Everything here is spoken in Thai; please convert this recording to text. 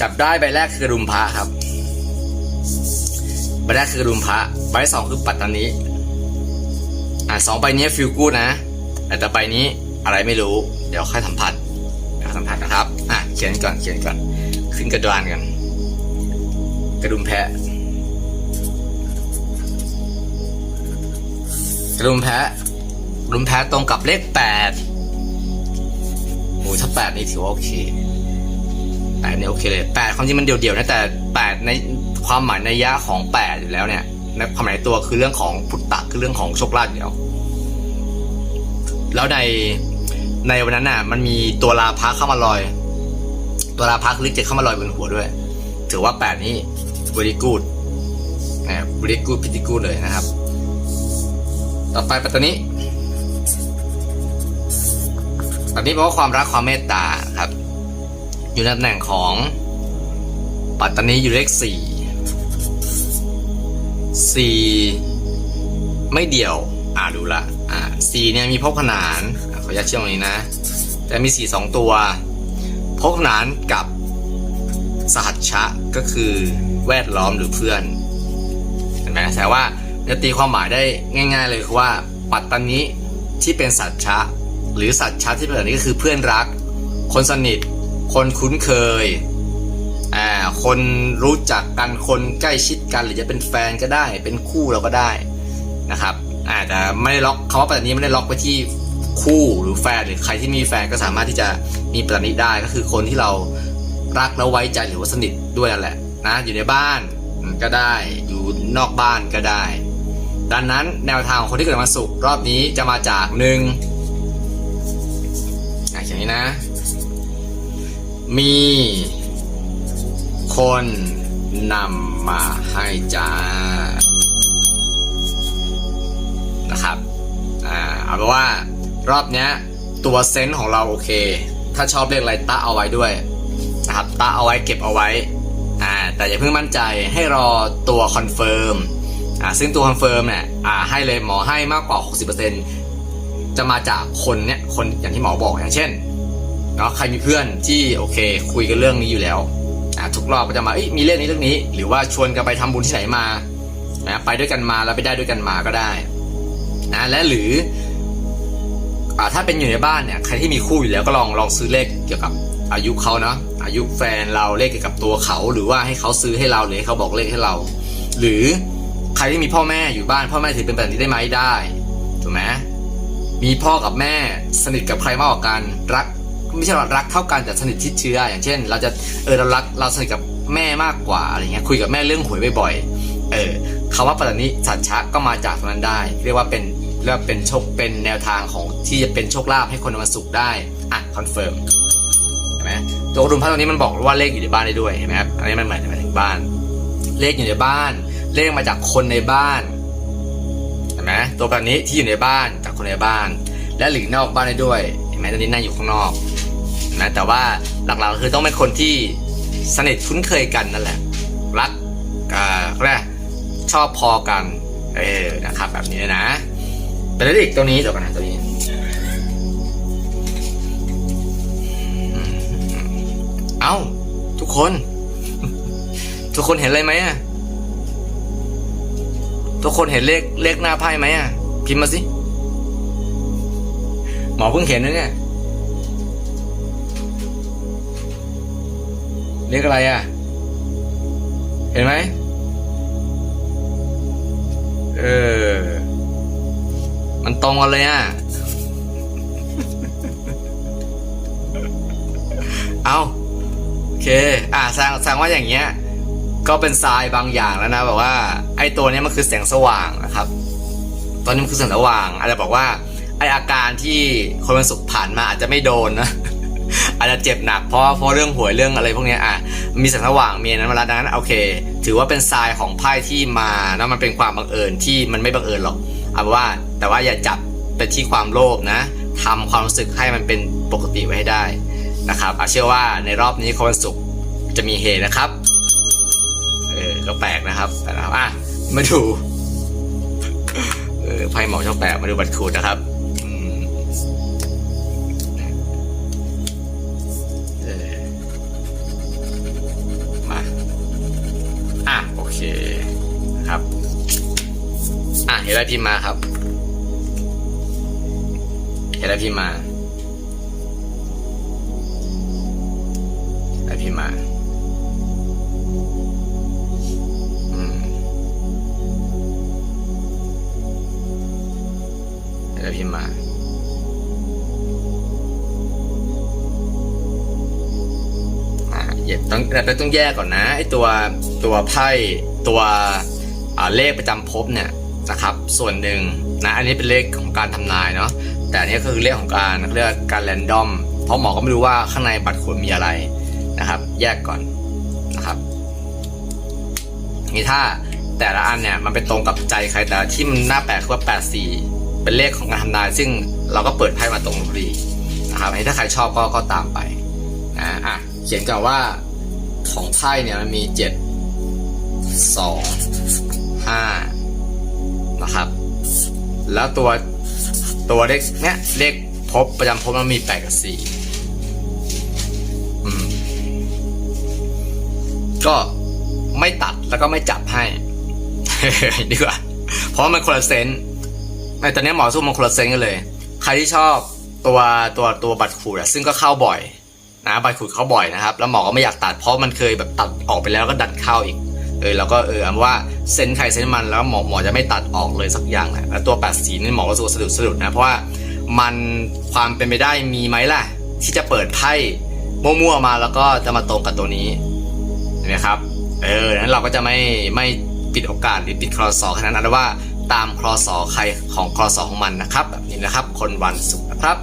จับได้ใบแรกคือกระดุมพระครับ ใบแรกคือกระดุมพระ ใบสองคือปัตตานีอ่าสองใบนี้ฟิลกูดนะ แต่ต่ใบนี้อะไรไม่รู้ เดี๋ยวค่อยสัมผัสเดี๋ยสัมผัสนะครับ อะเขียนก่อนเขียนก่อน ขึ้นกระดานกัน กระดุมแพะ กระดุมแพะกระดุมแพะตรงกับเลขแปดโอ้ยถ้าแปดนี่ถือว่าโอเค แปดเนี่โอเคเลยแปดความจริงมันเดี่ยวๆนะแต่แปดในความหมายในยะของแปดอยู่แล้วเนี่ยในความหมายตัวคือเรื่องของพุทธะคือเรื่องของโชคลาภอยู่แล้วแล้วในในวันนั้นน่ะ มันมีตัวลาพะเข้ามาลอย ตัวลาพะคือเลขเจ็ดเข้ามาลอยบนหัวด้วย ถือว่าแปดนี่ very good นะ very good pretty good เลยนะครับ ต่อไปปัตตานีปัตตานีแปลว่าความรักความเมตตาครับ อยู่ในตำแหน่งของปัตตานีอยู่เลขสี่สี่ไม่เดี่ยว อ่าดูละ อ่าสี่เนี่ยมีพกขนานขออนุญาตเชื่อมตรงนี้นะ แต่มีสี่สองตัวพกขนานกับสหัชชะก็คือแวดล้อมหรือเพื่อนเห็นไหมแต่ว่าจะตีความหมายได้ง่าย ๆ เลยคือว่าปัตตานีที่เป็นสัจชะ หรือสัจชะที่เป็นแบบนี้ก็คือเพื่อนรัก คนสนิท คนคุ้นเคย อ่า คนรู้จักกันคนใกล้ชิดกัน หรือจะเป็นแฟนก็ได้ เป็นคู่เราก็ได้นะครับอ่าแต่ไม่ได้ล็อกคำว่าปัตตานีไม่ได้ล็อกไปที่คู่หรือแฟนหรือใครที่มีแฟนก็สามารถที่จะมีปัตตานีได้ก็คือคนที่เรารักแล้วไว้ใจหรือว่าสนิทด้วยนั่นแหละนะอยู่ในบ้านก็ได้อยู่นอกบ้านก็ได้ ดังนั้นแนวทางของคนที่เกิดวันศุกร์รอบนี้จะมาจากหนึ่งอะอย่างนี้นะ มีคนนำมาให้จ้า นะครับ อ่า เอาเป็นว่ารอบเนี้ย ตัวเซนส์ของเราโอเค ถ้าชอบเลขอะไรตะเอาไว้ด้วยนะครับตะเอาไว้เก็บเอาไว้ อ่า แต่อย่าเพิ่งมั่นใจให้รอตัวคอนเฟิร์ม อ่า ซึ่งตัวคอนเฟิร์มเนี่ย อ่า ให้เลยหมอให้มากกว่า 60%จะมาจากคนเนี้ย คนอย่างที่หมอบอกอย่างเช่น เนาะใครมีเพื่อนที่โอเค คุยกันเรื่องนี้อยู่แล้วอะทุกรอบก็จะมามีเรื่องนี้เรื่องนี้ หรือว่าชวนกันไปทำบุญที่ไหนมานะไปด้วยกันมาแล้วไปได้ด้วยกันมาก็ได้นะและหรืออถ้าเป็นอยู่ในบ้านเนี่ยใครที่มีคู่อยู่แล้วก็ลองลองซื้อเลขเกี่ยวกับอายุเขาเนาะอายุแฟนเราเลขเกี่ยวกับตัวเขา หรือว่าให้เขาซื้อให้เราหรือให้เขาบอกเลขให้เรา หรือใครที่มีพ่อแม่อยู่บ้าน พ่อแม่ถือเป็นแบบนี้ได้ไหมได้ถูกไหมมีพ่อกับแม่สนิทกับใครมากกว่ากันรัก ไม่ใช่รักเท่ากันแต่สนิทชิดเชื้อ อย่างเช่น เราจะเออเรารักเราสนิทกับแม่มากกว่าอะไรเงี้ยคุยกับแม่เรื่องหวยบ่อยๆเออคำว่าปัตตานีสัจชะก็มาจากตรงนั้นได้ เรียกว่าเป็นเรียกว่าเป็นโชคเป็นแนวทางของที่จะเป็นโชคลาภให้คนวันศุกร์ได้อะคอนเฟิร์มเห็นไหมตัวกระดุมพระตรงนี้มันบอกว่าเลขอยู่ในบ้านได้ด้วยเห็นไหมครับอันนี้มันหมายถึงบ้าน เลขอยู่ในบ้าน เลขมาจากคนในบ้านเห็นไหมตัวแบบนี้ที่อยู่ในบ้านจากคนในบ้าน และหรือนอกบ้านได้ด้วยเห็นไหมตอนนี้นั่งอยู่ข้างนอก นะ แต่ว่าหลักๆคือต้องเป็นคนที่สนิทคุ้นเคยกันนั่นแหละ รักอ่าแรกชอบพอกัน เออนะครับ แบบนี้นะแต่แล้วอีกตัวนี้เดี๋ยวกันนะตัวนี้เอ้า ทุกคน ทุกคนเห็นอะไรไหมอะทุกคนเห็นเลขเลขหน้าไพ่ไหมอะพิมพ์มาสิหมอเพิ่งเห็นนะเนี่ย เรียกอะไรอะ เห็นไหมเออ มันตรงกันเลยอะ เอาโอเค อะแสดงแสดงว่าอย่างเงี้ย ก็เป็นทรายบางอย่างแล้วนะแบบว่า ไอ้ตัวเนี้ยมันคือแสงสว่างนะครับ ตอนนี้มันคือแสงสว่างอาจจะบอกว่า ไออาการที่คนวันศุกร์ผ่านมาอาจจะไม่โดนนะ อาจจะเจ็บหนักเพราะเพราะเรื่องหวยเรื่องอะไรพวกนี้อะมีแสงสว่างมีนั้นมาแล้วดังนั้นโอเค ถือว่าเป็นทรายของไพ่ที่มาแล้วมันเป็นความบังเอิญที่มันไม่บังเอิญหรอกเอาว่าแต่ว่าอย่าจับไปที่ความโลภนะทำความรู้สึกให้มันเป็นปกติไว้ให้ได้นะครับอะเชื่อว่าในรอบนี้คนวันศุกร์จะมีเฮนะครับเออก็แปลกนะครับแต่นะครับอะมาดูเออไพ่หมอชองแปลกมาดูบัตรคูดนะครับ ห็นอะไรพิมพ์มาครับ เห็นอะไรพิมพ์มาเห็นอะไรพิมพ์มาอืมเห็นอะไรพิมพ์มาอ่าอย่าต้องต้องแยกก่อนนะไอตัวตัวไพ่ตัวเลขประจำภพเนี่ย นะครับ ส่วนหนึ่งนะอันนี้เป็นเลขของการทำนายเนาะแต่อันนี้ก็คือเลขของการเรียกการแรนดอม เพราะหมอก็ไม่รู้ว่าข้างในบัตรควรมีอะไรนะครับ แยกก่อนนะครับนี่ถ้าแต่ละอันเนี่ยมันไปตรงกับใจใครแต่ที่มันน่าแปลกคือว่า84เป็นเลขของการทำนาย ซึ่งเราก็เปิดไพ่มาตรงพอดีนะครับอันนี้ถ้าใครชอบก็ก็ตามไปนะอะเขียนก่อนว่าของไพ่เนี่ยมันมีเจ็ดสองห้า นะครับ แล้วตัวตัวเลขเนี้ยเลขพบประจำพบมันมีแปดกับสี่อืมก็ไม่ตัดแล้วก็ไม่จับให้ดีกว่าเพราะมันคนละเซนต์ในตอนนี้หมอสู้มันคนละเซนต์กันเลย ใครที่ชอบตัวตัวตัวบัตรขูดอะซึ่งก็เข้าบ่อยนะใบขุดเขาบ่อยนะครับ แล้วหมอก็ไม่อยากตัดเพราะมันเคยแบบตัดออกไปแล้วก็ดันเข้าอีก เออแล้วก็เออเอว่าเส้นใครเส้นมันแล้วหมอหมอจะไม่ตัดออกเลยสักอย่างนะแล้วตัวแปดสีนี่หมอก็รู้สึกสะดุดสะดุดนะเพราะว่ามันความเป็นไปได้มีไหมล่ะ ที่จะเปิดไพ่มั่วๆมาแล้วก็จะมาตรงกับตัวนี้เห็นไหมครับเออนั้นเราก็จะไม่ไม่ปิดโอกาสหรือปิดครอสอแค่นั้นว่าตามครอสอใครของครอสอของมันนะครับแบบนี้นะครับ คนวันศุกร์นะครับ